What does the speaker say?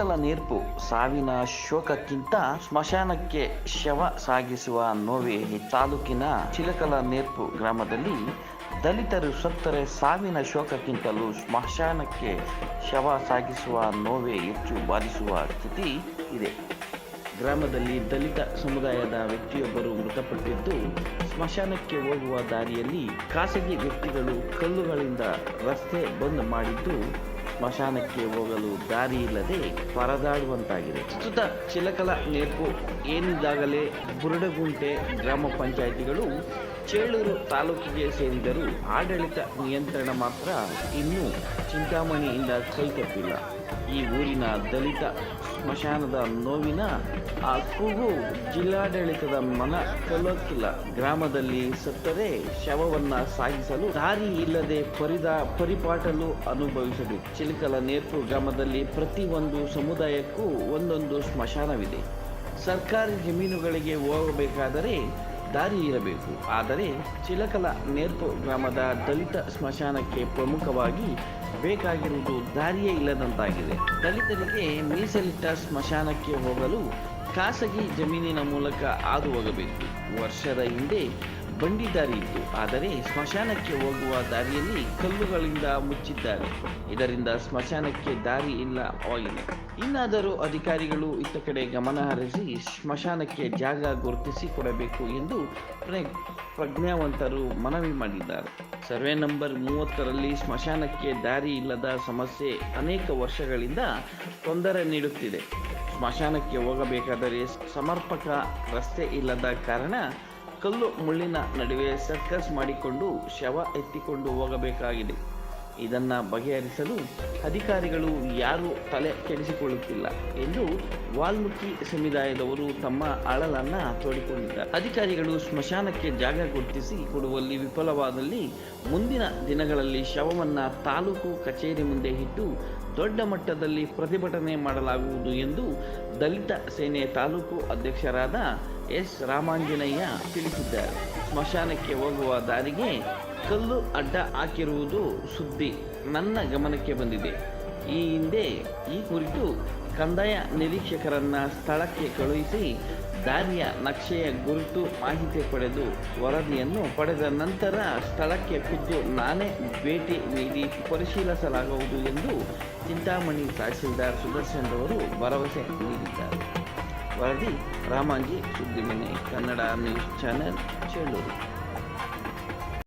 ನೇರ್ಪು ಸಾವಿನ ಶೋಕಕ್ಕಿಂತ ಸ್ಮಶಾನಕ್ಕೆ ಶವ ಸಾಗಿಸುವ ನೋವೇ. ತಾಲೂಕಿನ ಚಿಲಕಲ ನೇರ್ಪು ಗ್ರಾಮದಲ್ಲಿ ದಲಿತರು ಸತ್ತರೆ ಸಾವಿನ ಶೋಕಕ್ಕಿಂತಲೂ ಸ್ಮಶಾನಕ್ಕೆ ಶವ ಸಾಗಿಸುವ ನೋವೇ ಹೆಚ್ಚು ಬಾಧಿಸುವ ಸ್ಥಿತಿ ಇದೆ ಗ್ರಾಮದಲ್ಲಿ ದಲಿತ ಸಮುದಾಯದ ವ್ಯಕ್ತಿಯೊಬ್ಬರು ಮೃತಪಟ್ಟಿದ್ದು, ಸ್ಮಶಾನಕ್ಕೆ ಹೋಗುವ ದಾರಿಯಲ್ಲಿ ಖಾಸಗಿ ವ್ಯಕ್ತಿಗಳು ಕಲ್ಲುಗಳಿಂದ ರಸ್ತೆ ಬಂದ್ ಮಾಡಿದ್ದು ಸ್ಮಶಾನಕ್ಕೆ ಹೋಗಲು ದಾರಿ ಇಲ್ಲದೆ ಪರದಾಡುವಂತಾಗಿದೆ. ಪ್ರಸ್ತುತ ಚಿಲಕಲ ನೇಪು ಏನಿದ್ದಾಗಲೇ ಬುರುಡಗುಂಟೆ ಗ್ರಾಮ ಪಂಚಾಯಿತಿಗಳು ಚೇಳೂರು ತಾಲೂಕಿಗೆ ಸೇರಿದರೂ ಆಡಳಿತ ನಿಯಂತ್ರಣ ಮಾತ್ರ ಇನ್ನೂ ಚಿಂತಾಮಣಿಯಿಂದ ಕೈತಪ್ಪಿಲ್ಲ. ಈ ಊರಿನ ದಲಿತ ಸ್ಮಶಾನದ ನೋವಿನ ಆ ಕೂಗು ಜಿಲ್ಲಾಡಳಿತದ ಮನ ಕೊಲ್ಲೋಕ್ಕಿಲ್ಲ. ಗ್ರಾಮದಲ್ಲಿ ಸತ್ತರೆ ಶವವನ್ನು ಸಾಗಿಸಲು ದಾರಿ ಇಲ್ಲದೆ ಪರಿದ, ಪರಿಪಾಟಲು ಅನುಭವಿಸಬೇಕು. ಚಿಲಕಲ ನೇರ್ಪು ಗ್ರಾಮದಲ್ಲಿ ಪ್ರತಿ ಒಂದು ಸಮುದಾಯಕ್ಕೂ ಒಂದೊಂದು ಸ್ಮಶಾನವಿದೆ. ಸರ್ಕಾರಿ ಜಮೀನುಗಳಿಗೆ ಹೋಗಬೇಕಾದರೆ ದಾರಿ ಇರಬೇಕು. ಆದರೆ ಚಿಲಕಲ ನೇರ್ಪು ಗ್ರಾಮದ ದಲಿತ ಸ್ಮಶಾನಕ್ಕೆ ಪ್ರಮುಖವಾಗಿ ಬೇಕಾಗಿರುವುದು ದಾರಿಯೇ ಇಲ್ಲದಂತಾಗಿದೆ. ದಲಿತರಿಗೆ ಮೀಸಲಿಟ್ಟ ಸ್ಮಶಾನಕ್ಕೆ ಹೋಗಲು ಖಾಸಗಿ ಜಮೀನಿನ ಮೂಲಕ ಹಾದು ಹೋಗಬೇಕು. ವರ್ಷದ ಹಿಂದೆ ಬಂಡಿ ದಾರಿ ಇತ್ತು. ಆದರೆ ಸ್ಮಶಾನಕ್ಕೆ ಹೋಗುವ ದಾರಿಯಲ್ಲಿ ಕಲ್ಲುಗಳಿಂದ ಮುಚ್ಚಿದ್ದಾರೆ. ಇದರಿಂದ ಸ್ಮಶಾನಕ್ಕೆ ದಾರಿ ಇಲ್ಲ ಆಯಿಲ್ ಇನ್ನಾದರೂ ಅಧಿಕಾರಿಗಳು ಇತ್ತ ಕಡೆ ಗಮನ ಹರಿಸಿ ಸ್ಮಶಾನಕ್ಕೆ ಜಾಗ ಗುರುತಿಸಿ ಕೊಡಬೇಕು ಎಂದು ಪ್ರಜ್ಞಾವಂತರು ಮನವಿ ಮಾಡಿದ್ದಾರೆ. ಸರ್ವೆ ನಂಬರ್ ಮೂವತ್ತರಲ್ಲಿ ಸ್ಮಶಾನಕ್ಕೆ ದಾರಿ ಇಲ್ಲದ ಸಮಸ್ಯೆ ಅನೇಕ ವರ್ಷಗಳಿಂದ ತೊಂದರೆ ನೀಡುತ್ತಿದೆ. ಸ್ಮಶಾನಕ್ಕೆ ಹೋಗಬೇಕಾದರೆ ಸಮರ್ಪಕ ರಸ್ತೆ ಇಲ್ಲದ ಕಾರಣ ಕಲ್ಲು ಮುಳ್ಳಿನ ನಡುವೆ ಸರ್ಕಸ್ ಮಾಡಿಕೊಂಡು ಶವ ಎತ್ತಿಕೊಂಡು ಹೋಗಬೇಕಾಗಿದೆ. ಇದನ್ನು ಬಗೆಹರಿಸಲು ಅಧಿಕಾರಿಗಳು ಯಾರೂ ತಲೆ ಕೆಡಿಸಿಕೊಳ್ಳುತ್ತಿಲ್ಲ ಎಂದು ವಾಲ್ಮೀಕಿ ಸಮುದಾಯದವರು ತಮ್ಮ ಅಳಲನ್ನು ತೋಡಿಕೊಂಡಿದ್ದಾರೆ. ಅಧಿಕಾರಿಗಳು ಸ್ಮಶಾನಕ್ಕೆ ಜಾಗ ಗುರುತಿಸಿ ಕೊಡುವಲ್ಲಿ ವಿಫಲವಾದಲ್ಲಿ ಮುಂದಿನ ದಿನಗಳಲ್ಲಿ ಶವವನ್ನ ತಾಲೂಕು ಕಚೇರಿ ಮುಂದೆ ಇಟ್ಟು ದೊಡ್ಡ ಮಟ್ಟದಲ್ಲಿ ಪ್ರತಿಭಟನೆ ಮಾಡಲಾಗುವುದು ಎಂದು ದಲಿತ ಸೇನೆ ತಾಲೂಕು ಅಧ್ಯಕ್ಷರಾದ ಎಸ್ ರಾಮಾಂಜನೇಯ ತಿಳಿಸಿದ್ದಾರೆ. ಸ್ಮಶಾನಕ್ಕೆ ಹೋಗುವ ದಾರಿಗೆ ಕಲ್ಲು ಅಡ್ಡ ಹಾಕಿರುವುದು ಸುದ್ದಿ. ನನ್ನ ಗಮನಕ್ಕೆ ಬಂದಿದೆ. ಈ ಹಿಂದೆ ಈ ಕುರಿತು ಕಂದಾಯ ನಿರೀಕ್ಷಕರನ್ನ ಸ್ಥಳಕ್ಕೆ ಕಳುಹಿಸಿ ದಾರಿಯ ನಕ್ಷೆಯ ಗುರುತು ಮಾಹಿತಿ ಪಡೆದು ವರದಿಯನ್ನು ಪಡೆದ ನಂತರ ಸ್ಥಳಕ್ಕೆ ಖುದ್ದು ನಾನೇ ಭೇಟಿ ನೀಡಿ ಪರಿಶೀಲಿಸಲಾಗುವುದು ಎಂದು ಚಿಂತಾಮಣಿ ತಹಸೀಲ್ದಾರ್ ಸುದರ್ಶನ್ ರವರು ಭರವಸೆ ನೀಡಿದ್ದಾರೆ. ವರದಿ ರಾಮಾಂಜಿ ಸುದ್ದಿಮನೆ, ಕನ್ನಡ ನ್ಯೂಸ್ ಚಾನೆಲ್ ಚೇಳೂರು